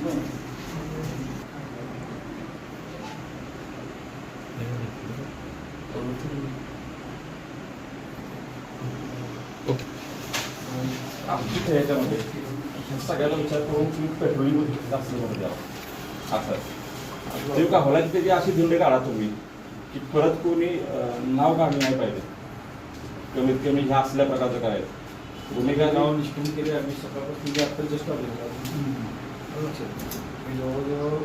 आमची ते ह्याच्यामध्ये सगळ्याला विचार करून तुम्ही पेट्रोलिंग जास्त करून द्यावं असं ते का होला त्याची अशी धिंडे काढा तुम्ही की परत कोणी नाव काढलं नाही पाहिजे कमीत कमी ह्या असल्या प्रकारचं करायचं गुन्हेगार नाव निष्पन्न केले आम्ही सकाळपासून जे आता जस्ट मी जवळजवळ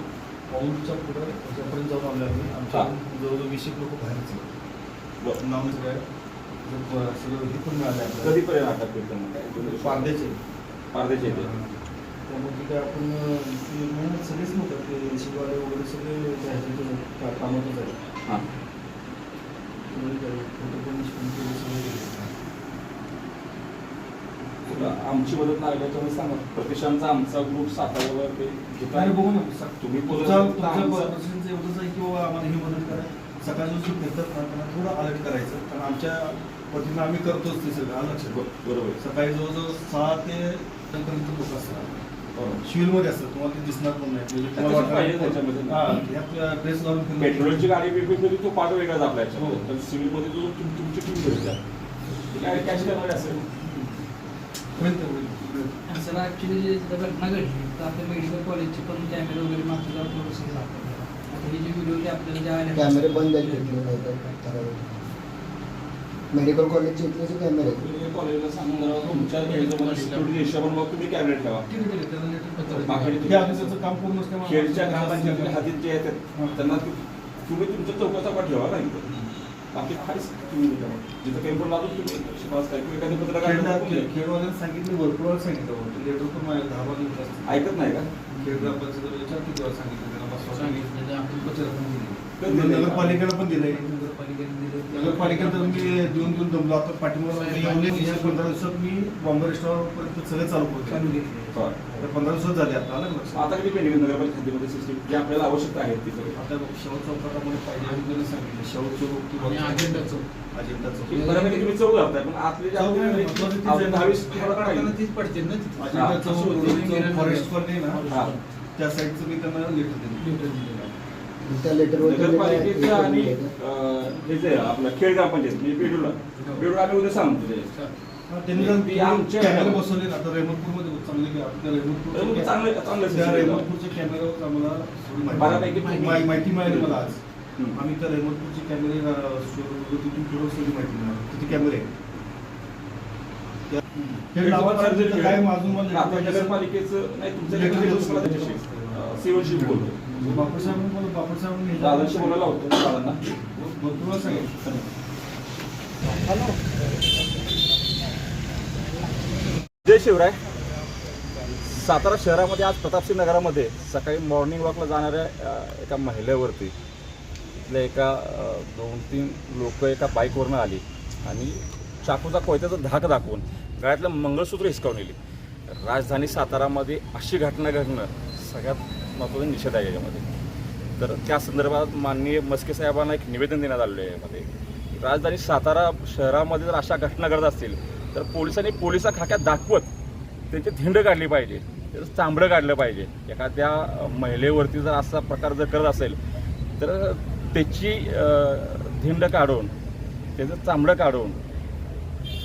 पाऊलच्या पुढे त्याच्यापर्यंत जाऊन आलो आम्ही. आमच्या. जवळजवळ वीस एक लोक बाहेरचे. नाव सगळं ब- सगळं हे पण मिळालं आपल्याला. कधीपर्यंत केली त्यांना? काय पारदेचे. पारदेचे. त्यामुळे ते काय आपण सगळेच नव्हतं. ते शिकवाले वगैरे सगळे कामातच आहेत. हां त्यामुळे काय, कुठं पण निष्पन्न केले सगळे केले. तुला आमची मदत लागल्याच्यामुळे सांगा प्रतिष्ठानचा आमचा ग्रुप साताऱ्यावर ते घेत नाही आहे. बघू ना तुम्ही पर्सनचं एवढंच आहे की बाबा आम्हाला ही मदत करा सकाळचं फिरतात ना त्यांना थोडं अलर्ट करायचं कारण आमच्या पद्धतीनं आम्ही करतोच ते सगळं ब- बरोबर. सकाळी जवळजवळ सहा ते पर्यंत लोक असतात बरोबर. सिव्हिलमध्ये असतात तुम्हाला ते दिसणार पण नाही म्हणजे. हा, ड्रेस घालून फिरणं- पेट्रोलची गाडी वेगळी तरी तो वेगळाच आपल्या याच्यामध्ये. हो. पण सिव्हिलमध्ये तुम- तुमची टीम. ती गाडी कॅश करणारी असेल होईल ते होईल. सर ॲक्च्युली जे घटना घडली. तर आपल्या मेडिकल कॉलेजचे पण कॅमेरे वगैरे मागच्या थोडंसं. आता हे जे व्हिडिओ जे आपल्याला जे आले कॅमेरे बंद आहेत मेडिकल कॉलेजचे इथले जे कॅमेरे आहेत. तुम्ही कॉलेजला सांगून जरा तुमच्या ह्याच्यामध्ये सिक्युरिटी हिशोबाने मग तुम्ही कॅमेरे ठेवा हे काम पूर्ण असल्यामुळे हातीत जे येतात त्यांना तु- तुम्ही तुमच्या चौकाचा पाठ ठेवा ना बाकी काहीच तुम्ही. जिथं काही पण लागून तुम्ही शिफारस काय किंवा एखादी पत्रकार सांगितलं भरपूर वेळा सांगितलं होतं लेटर पण माझ्या दहा. ऐकत नाही का खेड ग्रामपंचायत विचार किती वेळा सांगितलं त्यांना बसवा सांगितलं आपण पण पण दिलंय? नगरपालिकेला पण दिलंय तर मी देऊन देऊन दमलो आता या पंधरा दिवसात मी बॉम्बे रेस्टॉरंट सगळं चालू चालू करतो. तर पंधरा दिवसात झाले आता आलं का लक्षात? आता किती पेंडिंग नगरपालिका खात्यामध्ये सिस्टीम जी आपल्याला आवश्यकता आहे ती आता बघ, शेवट चौकात आम्हाला पाहिजे सांगितलं शेवट चौक आणि अजेंडा चौक. अजेंडा चौक की बऱ्यापैकी तुम्ही चौक धरताय पण आतले जे तीच. दहावीस पडते ना. अजेंडा चौक फॉरेस्ट कॉलनी. त्या साईडचं मी त्यांना लेटर दिलं. त्या लेटरवर नगरपालिकेचं आणि अं, हे जे आपलं म्हणजे बेडूला बेडूला आम्ही उद्या सांगतो ते. त्यांनी जर ती आमच्या- कॅमेरे बसवले ना आता रेहमतपूरमध्ये चांगले के- आपल्या त्या कॅमेऱ्यावर आम्हाला बऱ्यापैकी माहिती माहि- माहिती मिळाली मला आज. हम्म. आम्ही त्या रेहमतपूरचे कॅमेरे अं, तिथून थोडं सगळी माहिती मिळाली. तिथे कॅमेरे आहेत. त्या- गावात खेड- सांगितलं काय अजून मला नगरपालिकेचं नाही तुमच्या लेटर सिव्हिलशी बोलतो बापूर साहेब मला बापूर साहेब दादांशी बोलायला होतं दादांना? भरपूर वेळा सांगितलं जय शिवराय. सातारा शहरामध्ये आज प्रतापसिंह नगरामध्ये सकाळी मॉर्निंग वॉकला जाणाऱ्या एका महिलेवरती इथल्या एका दोन तीन लोक एका बाईकवरनं आली आणि चाकूचा कोयत्याचा धाक दाखवून गळ्यातलं मंगळसूत्र हिसकावून नेली. राजधानी सातारामध्ये अशी घटना घडणं सगळ्यात महत्त्वाचा निषेध आहे याच्यामध्ये. तर त्या संदर्भात माननीय मस्के साहेबांना एक निवेदन देण्यात आलेलं आहे यामध्ये. राजधानी सातारा शहरामध्ये जर अशा घटना घडत असतील तर पोलिसांनी पोलिसा खाक्यात दाखवत त्यांची धिंड काढली पाहिजे त्याचं चांबडं काढलं पाहिजे. एखाद्या महिलेवरती जर असा प्रकार जर करत असेल तर त्याची धिंड काढून त्याचं चांबडं काढून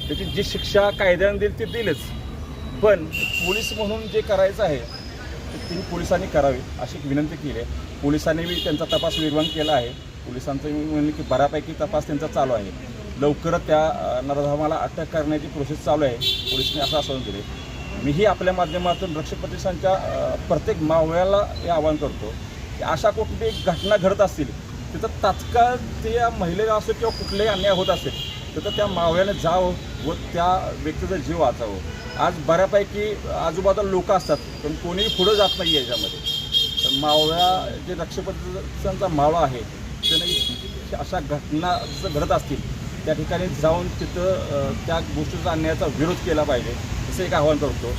त्याची जी शिक्षा कायद्याने देईल ती दिलीच. पण पोलीस म्हणून जे करायचं आहे ती पोलिसांनी करावी अशी विनंती केली आहे. पोलिसांनी बी त्यांचा तपास निर्माण केला आहे. पोलिसांचं मी म्हणलं की बऱ्यापैकी तपास त्यांचा चालू आहे. लवकरच त्या नरधामाला अटक करण्याची प्रोसेस चालू आहे. पोलिसांनी असं आश्वासन दिले. मीही आपल्या माध्यमातून रक्षक प्रतिष्ठानच्या प्रत्येक मावळ्याला हे आवाहन करतो की अशा कुठली घटना घडत असतील तिथं तात्काळ त्या महिलेला असो किंवा कुठलेही अन्याय होत असेल तर त्या मावळ्यानं जावं व त्या व्यक्तीचा जीव वाचावं. आज बऱ्यापैकी आजूबाजूला लोक असतात पण कोणीही पुढं जात नाही याच्यामध्ये. तर मावळ्या जे रक्षपतीचा मावळा आहे त्याने अशा घटना जसं घडत असतील त्या ठिकाणी जाऊन तिथं त्या गोष्टीचा आणण्याचा विरोध केला पाहिजे असं एक आवाहन करतो.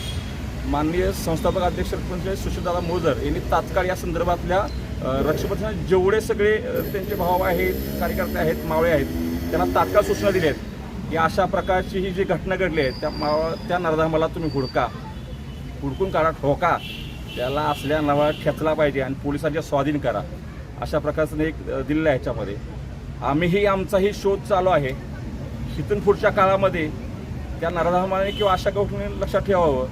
माननीय संस्थापक अध्यक्ष सरपंच सुशीलदादा मोजर यांनी तात्काळ या संदर्भातल्या अ, रक्षपतींना जेवढे सगळे त्यांचे भाव आहेत कार्यकर्ते आहेत मावळे आहेत त्यांना तात्काळ सूचना दिल्या आहेत. की अशा प्रकारची ही जी घटना घडली आहे त्या माव त्या नरधामाला तुम्ही हुडका. हुडकून काढा ठोका. त्याला असल्या नवा खेचला पाहिजे आणि पोलिसांच्या स्वाधीन करा. अशा प्रकारचं एक दिलेलं आहे ह्याच्यामध्ये आम्हीही आमचाही शोध चालू आहे. इथून पुढच्या काळामध्ये त्या नरधामाने किंवा अशा गोष्टीने लक्षात ठेवावं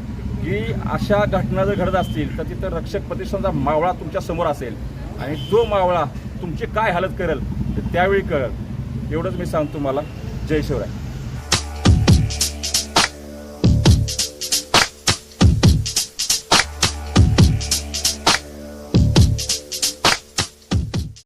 की अशा घटना जर घडत असतील तर तिथं रक्षक प्रतिष्ठानचा मावळा तुमच्यासमोर असेल. आणि तो मावळा तुमची काय हालत करेल ते त्यावेळी कळेल. एवढंच मी सांगतो तुम्हाला. जय शिवराय.